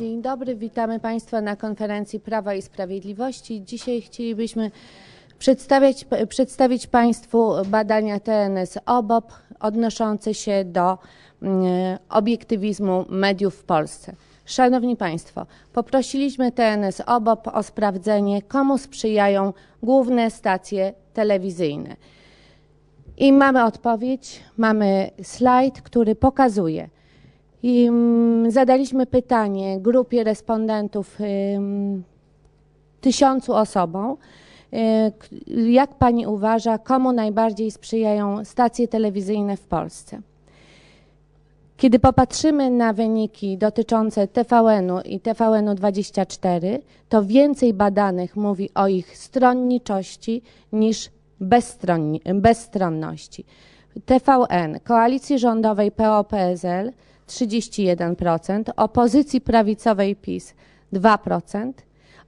Dzień dobry, witamy Państwa na konferencji Prawa i Sprawiedliwości. Dzisiaj chcielibyśmy przedstawiać, przedstawić Państwu badania TNS OBOP odnoszące się do mm, obiektywizmu mediów w Polsce. Szanowni Państwo, poprosiliśmy TNS OBOP o sprawdzenie, komu sprzyjają główne stacje telewizyjne. I mamy odpowiedź, mamy slajd, który pokazuje. I mm, zadaliśmy pytanie grupie respondentów, tysiącu osobom, y, jak pani uważa, komu najbardziej sprzyjają stacje telewizyjne w Polsce? Kiedy popatrzymy na wyniki dotyczące TVN-u i TVN-u 24, to więcej badanych mówi o ich stronniczości niż bezstronności. TVN, koalicji rządowej PO-PSL 31%, opozycji prawicowej PiS 2%,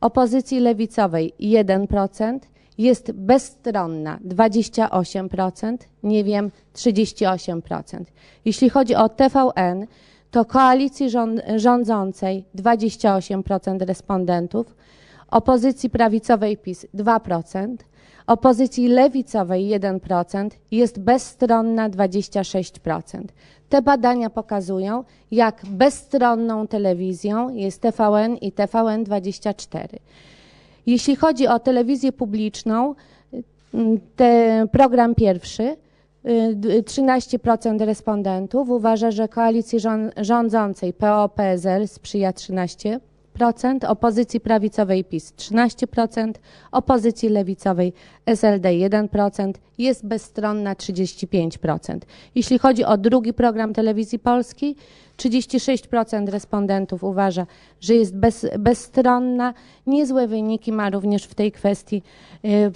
opozycji lewicowej 1%, jest bezstronna 28%, nie wiem 38%. Jeśli chodzi o TVN, to koalicji rząd, rządzącej 28% respondentów, opozycji prawicowej PiS 2%, opozycji lewicowej 1%, jest bezstronna 26%. Te badania pokazują, jak bezstronną telewizją jest TVN i TVN24. Jeśli chodzi o telewizję publiczną, y, te, program pierwszy, y, d- 13% respondentów uważa, że koalicji rząd, rządzącej PO-PSL sprzyja 13%, opozycji prawicowej PiS 13%, opozycji lewicowej SLD 1%, jest bezstronna 35%. Jeśli chodzi o drugi program telewizji polskiej, 36% respondentów uważa, że jest bez, bezstronna. Niezłe wyniki ma również w tej kwestii y, y,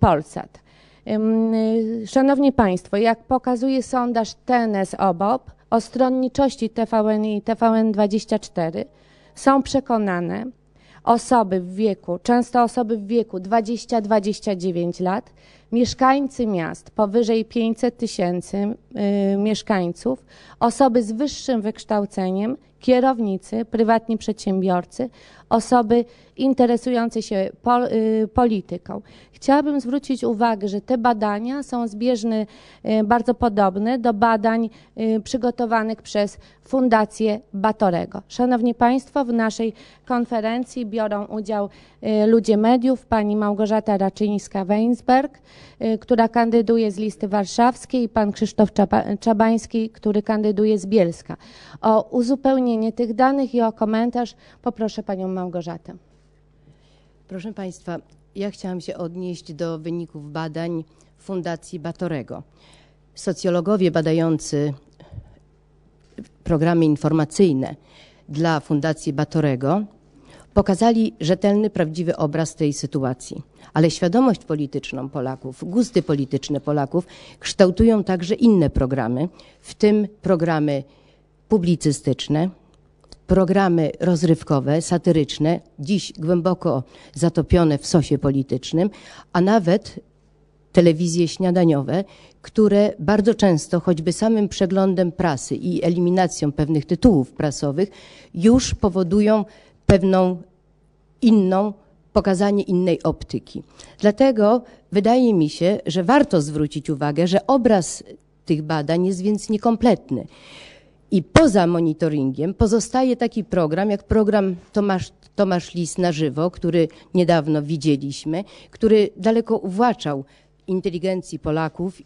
Polsat. Y, Szanowni Państwo, jak pokazuje sondaż TNS OBOP o stronniczości TVN i TVN24, są przekonane osoby w wieku, często osoby w wieku 20-29 lat, mieszkańcy miast powyżej 500 tysięcy y, mieszkańców, osoby z wyższym wykształceniem, kierownicy, prywatni przedsiębiorcy, osoby interesujące się pol, y, polityką. Chciałabym zwrócić uwagę, że te badania są zbieżne, y, bardzo podobne do badań y, przygotowanych przez Fundację Batorego. Szanowni Państwo, w naszej konferencji biorą udział y, ludzie mediów, pani Małgorzata Raczyńska-Weinsberg, y, która kandyduje z listy warszawskiej i pan Krzysztof Czaba- Czabański, który kandyduje z Bielska. O uzupełnienie tych danych i o komentarz poproszę panią Małgorzatę. Proszę Państwa, ja chciałam się odnieść do wyników badań Fundacji Batorego. Socjologowie badający programy informacyjne dla Fundacji Batorego pokazali rzetelny, prawdziwy obraz tej sytuacji. Ale świadomość polityczną Polaków, gusty polityczne Polaków kształtują także inne programy, w tym programy publicystyczne, programy rozrywkowe, satyryczne, dziś głęboko zatopione w sosie politycznym, a nawet telewizje śniadaniowe, które bardzo często, choćby samym przeglądem prasy i eliminacją pewnych tytułów prasowych, już powodują pewną inną, pokazanie innej optyki. Dlatego wydaje mi się, że warto zwrócić uwagę, że obraz tych badań jest więc niekompletny. I poza monitoringiem pozostaje taki program, jak program Tomasz, Tomasz Lis na żywo, który niedawno widzieliśmy, który daleko uwłaczał inteligencji Polaków,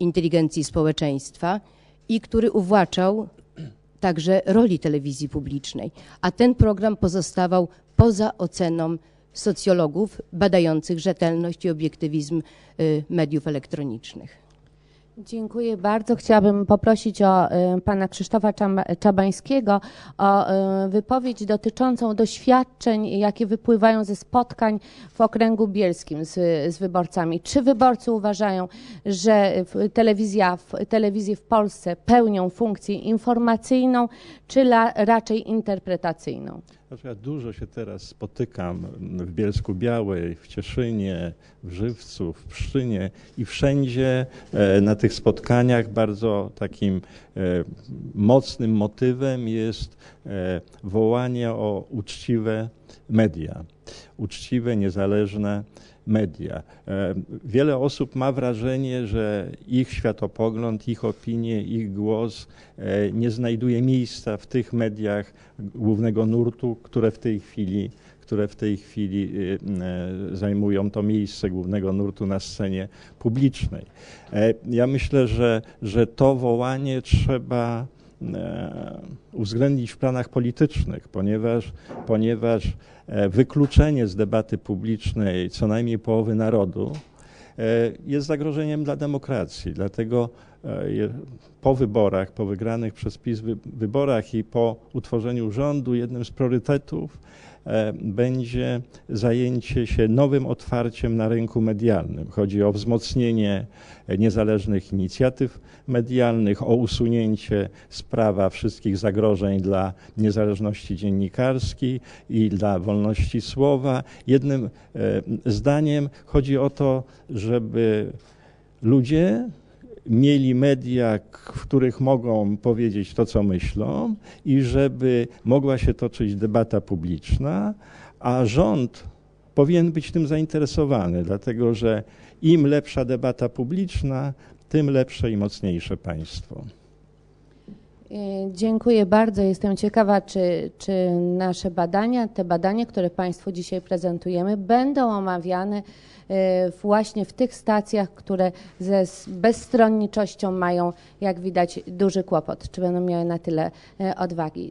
inteligencji społeczeństwa i który uwłaczał także roli telewizji publicznej. A ten program pozostawał poza oceną socjologów badających rzetelność i obiektywizm y, mediów elektronicznych. Dziękuję bardzo. Chciałabym poprosić o y, pana Krzysztofa Czabańskiego o y, wypowiedź dotyczącą doświadczeń, jakie wypływają ze spotkań w okręgu bielskim z, z wyborcami. Czy wyborcy uważają, że telewizja, telewizje w Polsce pełnią funkcję informacyjną, czy la, raczej interpretacyjną? Znaczy ja dużo się teraz spotykam w Bielsku Białej, w Cieszynie, w Żywcu, w Pszczynie i wszędzie e, na tych spotkaniach bardzo takim e, mocnym motywem jest e, wołanie o uczciwe media, uczciwe, niezależne media. E, Wiele osób ma wrażenie, że ich światopogląd, ich opinie, ich głos e, nie znajduje miejsca w tych mediach głównego nurtu, które w tej chwili które w tej chwili y, e, zajmują to miejsce głównego nurtu na scenie publicznej. E, Ja myślę, że, że to wołanie trzeba uwzględnić w planach politycznych, ponieważ, ponieważ e, wykluczenie z debaty publicznej co najmniej połowy narodu e, jest zagrożeniem dla demokracji. Dlatego po wyborach, po wygranych przez PiS wy- wyborach i po utworzeniu rządu jednym z priorytetów e, będzie zajęcie się nowym otwarciem na rynku medialnym. Chodzi o wzmocnienie e, niezależnych inicjatyw medialnych, o usunięcie z prawa wszystkich zagrożeń dla niezależności dziennikarskiej i dla wolności słowa. Jednym e, zdaniem chodzi o to, żeby ludzie mieli media, w których mogą powiedzieć to, co myślą, i żeby mogła się toczyć debata publiczna, a rząd powinien być tym zainteresowany, dlatego że im lepsza debata publiczna, tym lepsze i mocniejsze państwo. Y, Dziękuję bardzo. Jestem ciekawa, czy, czy nasze badania, te badania, które Państwu dzisiaj prezentujemy, będą omawiane y, właśnie w tych stacjach, które ze bezstronniczością mają, jak widać, duży kłopot. Czy będą miały na tyle y, odwagi?